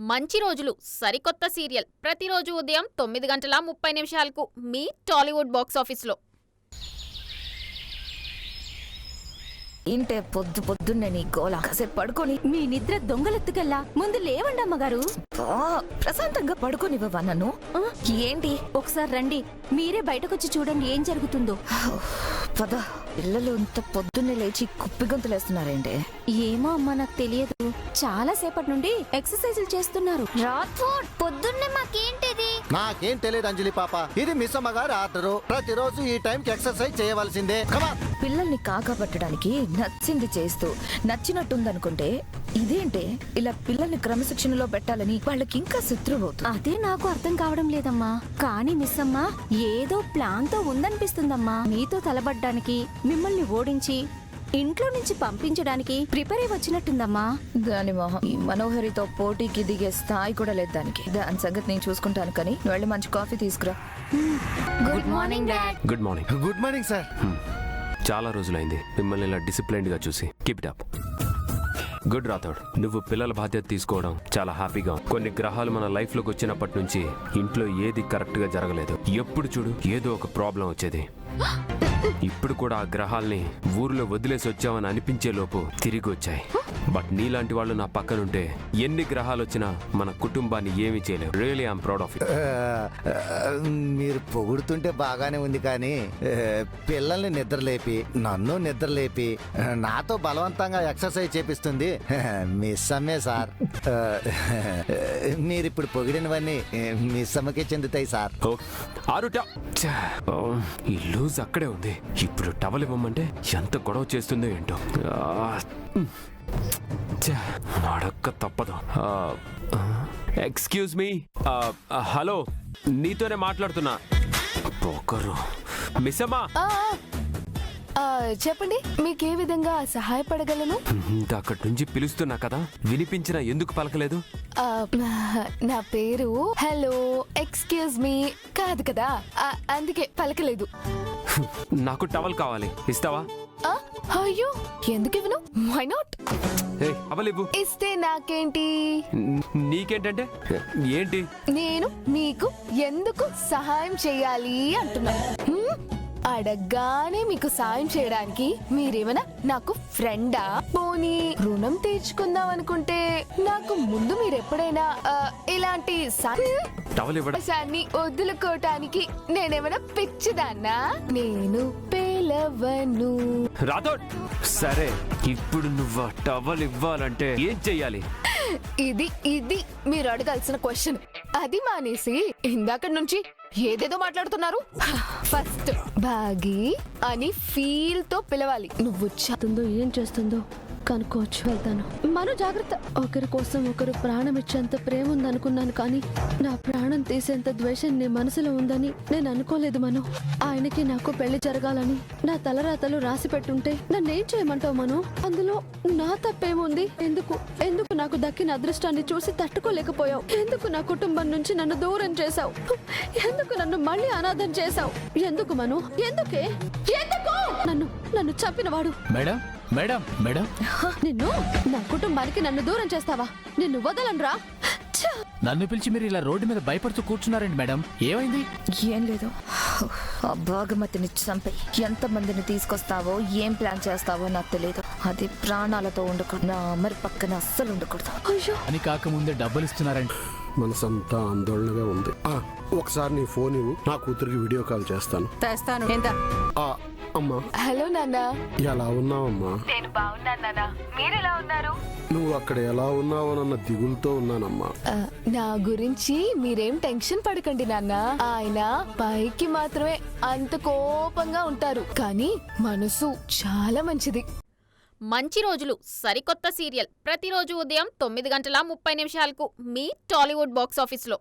మంచి రోజులు సరికొత్త సీరియల్. ప్రతిరోజు ఉదయం తొమ్మిది గంటల ముప్పై నిమిషాలకు మీ టాలీవుడ్ బాక్స్ ఆఫీస్లో. ఇంటే పొద్దు పొద్దున్నే నీ గోల. కాసేపు పడుకొని మీ నిద్ర దొంగలెత్తుకెళ్ళా ముందు లేవండి అమ్మగారు. ప్రశాంతంగా పడుకోనివ్వవా నన్ను? ఏంటి? ఒకసారి రండి. మీరే బయటకొచ్చి చూడండి ఏం జరుగుతుందో. పద. పిల్లలు ఇంత పొద్దున్నే లేచి కుప్పి గొంతులేస్తున్నారేంటి ఏమో అమ్మా నాకు తెలియదు. చాలా సేపటి నుండి ఎక్సర్సైజులు చేస్తున్నారు. రాథోడ్ పొద్దున్నే మాకేంటిది? నాకేం తెలియదు అంజలి పాప. ఇది మిస్ అమ్మగారి ఆర్డరు. ప్రతిరోజు ఈ టైంకి ఎక్సర్సైజ్ చేయవలసిందే. పిల్లల్ని కాకపట్టడానికి నచ్చింది చేస్తూ నచ్చినట్టుందనుకుంటే ఇదేంటే? ఇలా పిల్లల్ని క్రమశిక్షణలో పెట్టాలని వాళ్ళకి ఇంకా శత్రువు అవుతుంది అదే నాకు అర్థం కావడం లేదమ్మా. కానీ మిస్ అమ్మా ఏదో ప్లాన్తో ఉందనిపిస్తుందమ్మా. మీతో తలబడ్డానికి మిమ్మల్ని ఓడించి ఇంట్లో నుంచి పంపించడానికి ప్రిపేర్ అయి వచ్చినట్టుందమ్మా. దాని మొహం. ఈ మనోహరితో పోటీకి దిగే స్థాయి కూడా లేదు దానికి. దాని సంగతి నేను చూసుకుంటాను కానీ నువ్వు వెళ్ళి మంచి కాఫీ తీసుకురా. Good morning dad. Good morning. Good morning sir. చాలా రోజులైంది. మిమ్మల్ని ఇలా డిసిప్లైన్డ్గా చూసి. Keep it up good Rathod నువ్వు పిల్లల బాధ్యత తీసుకోవడం చాలా హ్యాపీగా. కొన్ని గ్రహాలు మన లైఫ్లోకి వచ్చినప్పటి నుంచి ఇంట్లో ఏది కరెక్ట్గా జరగలేదు ఎప్పుడు చూడు ఏదో ఒక ప్రాబ్లం వచ్చేది ఇప్పుడు కూడా ఆ గ్రహాల్ని ఊర్లో వదిలేసి వచ్చామని అనిపించే లోపు తిరిగి వచ్చాయి బట్ నీలాంటి వాళ్ళు నా పక్కనుంటే ఎన్ని గ్రహాలు వచ్చినా మన కుటుంబాన్ని ఏమీ చేయలేవు రియలీ ఐఎమ్ ప్రౌడ్ ఆఫ్ మీరు పొగుడుతుంటే బాగానే ఉంది కానీ పిల్లల్ని నిద్రలేపి నన్ను నిద్రలేపి నాతో బలవంతంగా ఎక్సర్సైజ్ చేపిస్తుంది. మిస్ అమ్మే సార్. మీరు ఇప్పుడు పొగిడినవన్నీ మిస్ అమ్మకే చెందుతాయి సార్. ఈ లూజ్ అక్కడే ఉంది. ఇప్పుడు టవల్ ఇవ్వమంటే ఎంత గొడవ చేస్తుందో ఏంటో. నడక్క తప్పదు. Excuse me. హలో నీతోనే మాట్లాడుతున్నా. పోకరు మిస్సమ్మా. చెప్పండి మీకే విధంగా సహాయపడగలను? అక్కడి నుంచి పిలుస్తున్నా కదా వినిపించినా ఎందుకు పలకలేదు? నా పేరు హలో ఎక్స్క్యూజ్ మీ కాదు కదా అందుకే పలకలేదు. నాకు టవల్ కావాలి ఇస్తావా? అయ్యో ఎందుకు ఇవ్వను? వై నాట్ ఇస్తే నాకేంటి? నీకేంటంటే? ఏంటి? నేను మీకు ఎందుకు సహాయం చేయాలి అంటున్నా. హ్మ్? అడగ్గానే మీకు సాయం చేయడానికి మీరేమైనా నాకు ఫ్రెండా? పోనీ రుణం తీర్చుకుందాం అనుకుంటే నాకు ముందు మీరు ఎప్పుడైనా ఆ, ఇలాంటి సా- టవల్ ఇవ్వడం. అవకాశాన్ని వదులుకోవటానికి నేనేమైనా పిచ్చిదాన్నా? నేను పేలవను రాథోడ్! సరే ఇప్పుడు నువ్వు ఆ టవల్ ఇవ్వాలంటే ఏం చెయ్యాలి? ఇది ఇది మీరు అడగాల్సిన క్వశ్చన్. అది మానేసి ఇందాక నుంచి ఏదేదో మాట్లాడుతున్నారు. ఫస్ట్ బాగి అని ఫీల్తో పిలవాలి. నువ్వు చేస్తుందో ఏం చేస్తుందో? కనుక్కోవచ్చు వెళ్తాను. మరో జాగ్రత్త. ఒకరి కోసం ఒకరు ప్రాణం ఇచ్చేంత ప్రేమ ఉందనుకున్నాను కానీ నా ప్రాణం తీసేంత ద్వేషం నీ మనసులో ఉందని నేను అనుకోలేదు మను. ఆయనకి నాకు పెళ్ళి జరగాలని నా తలరాతలు రాసి పెట్టుంటే నన్నేం చేయమంటావు మను? అందులో నా తప్పేముంది? ఎందుకు? ఎందుకు నాకు దక్కిన అదృష్టాన్ని చూసి తట్టుకోలేకపోయావు? ఎందుకు నా కుటుంబం నుంచి నన్ను దూరం చేశావు? ఎందుకు నన్ను మళ్ళీ అనాథం చేశావు? ఎందుకు మను? ఎందుకే? ఎందుకు? నన్ను నన్ను చంపినవాడు. మేడం? Madam madam. నిన్ను? నా కుటుంబానికి నన్ను దూరం చేస్తావా? నిన్ను వదలనురా! నన్ను పిలిచి మీరు ఇలా రోడ్డు మీద భయపడుతూ కూర్చున్నారండి మేడం. ఏమైంది? ఏం లేదు. ఆ భాగమతిని చంపి ఎంత మందిని తీసుకొస్తావో ఏం ప్లాన్ చేస్తావో నాకు తెలియదు అది ప్రాణాలతో ఉండకూడదు. నా అమరి పక్కన అస్సలు ఉండకూడదు. అయ్యో! అని కాకముందే డబ్బులు ఇస్తున్నారండి మనసంతా ఆందోళనగా ఉంది. ఆ, ఒకసారి నీ ఫోన్ ఇవ్వు. నా కూతురికి వీడియో కాల్ చేస్తాను. తెస్తాను. ఎంత అమ్మా హలో నాన్న. ఎలా ఉన్నావమ్మా? నేను బాగున్నాను నాన్న. మీరెలా ఉన్నారు? నువ్వు అక్కడ ఎలా ఉన్నావోనన్న దిగులతో ఉన్నానమ్మా. నా గురించి మీరేం టెన్షన్ పడకండి నాన్న. ఆయన పైకి మాత్రమే అంత కోపంగా ఉంటారు. కానీ మనసు చాలా మంచిది. మంచి రోజులు సరికొత్త సీరియల్. ప్రతిరోజు ఉదయం తొమ్మిది గంటల ముప్పై నిమిషాలకు మీ టాలీవుడ్ బాక్స్ ఆఫీస్లో.